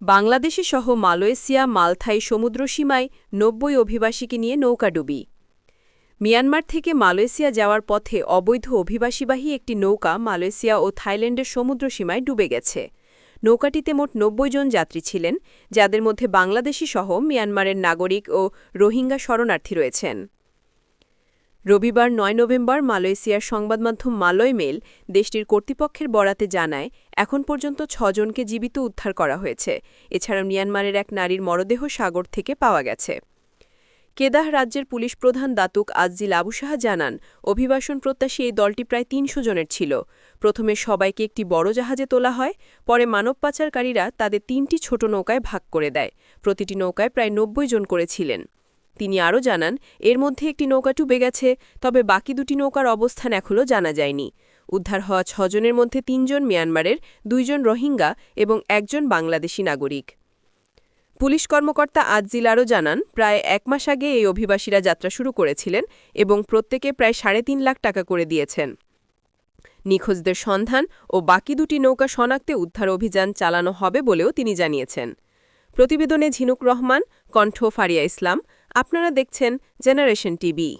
বাংলাদেশি সহ মালয়েশিয়া, মালথাই সমুদ্রসীমায় নব্বই অভিবাসীকে নিয়ে নৌকাডুবি মিয়ানমার থেকে মালয়েশিয়া যাওয়ার পথে অবৈধ অভিবাসীবাহী একটি নৌকা মালয়েশিয়া ও থাইল্যান্ডের সমুদ্রসীমায় ডুবে গেছে। নৌকাটিতে মোট নব্বই জন যাত্রী ছিলেন, যাদের মধ্যে বাংলাদেশি সহ মিয়ানমারের নাগরিক ও রোহিঙ্গা শরণার্থী রয়েছেন। রবিবার নয় নভেম্বর মালয়েশিয়ার সংবাদমাধ্যম মালয় মেল দেশটির কর্তৃপক্ষের বরাতে জানায়, এখন পর্যন্ত ছজনকে জীবিত উদ্ধার করা হয়েছে। এছাড়া মিয়ানমারের এক নারীর মরদেহ সাগর থেকে পাওয়া গেছে। কেদাহ রাজ্যের পুলিশ প্রধান দাতুক আজিল আবুসাহা জানান, অভিবাসন প্রত্যাশী এই দলটি প্রায় তিনশো জনের ছিল। প্রথমে সবাইকে একটি বড় জাহাজে তোলা হয়, পরে মানব পাচারকারীরা তাদের তিনটি ছোট নৌকায় ভাগ করে দেয়। প্রতিটি নৌকায় প্রায় নব্বই জন করেছিলেন তিনি আরও জানান, এর মধ্যে একটি নৌকা ডুবে গেছে, তবে বাকি দুটি নৌকার অবস্থান এখনও জানা যায়নি। উদ্ধার হওয়া ছজনের মধ্যে তিনজন মিয়ানমারের, দুইজন রোহিঙ্গা এবং একজন বাংলাদেশি নাগরিক। পুলিশ কর্মকর্তা আজিল আরও জানান, প্রায় এক মাস আগে এই অভিবাসীরা যাত্রা শুরু করেছিলেন এবং প্রত্যেকে প্রায় সাড়ে তিন লাখ টাকা করে দিয়েছেন। নিখোঁজদের সন্ধান ও বাকি দুটি নৌকা শনাক্তে উদ্ধার অভিযান চালানো হবে বলেও তিনি জানিয়েছেন। প্রতিবেদনে ঝিনুক রহমান, কণ্ঠ ফারিয়া ইসলাম আপনারা দেখছেন জেনারেশন টিভি।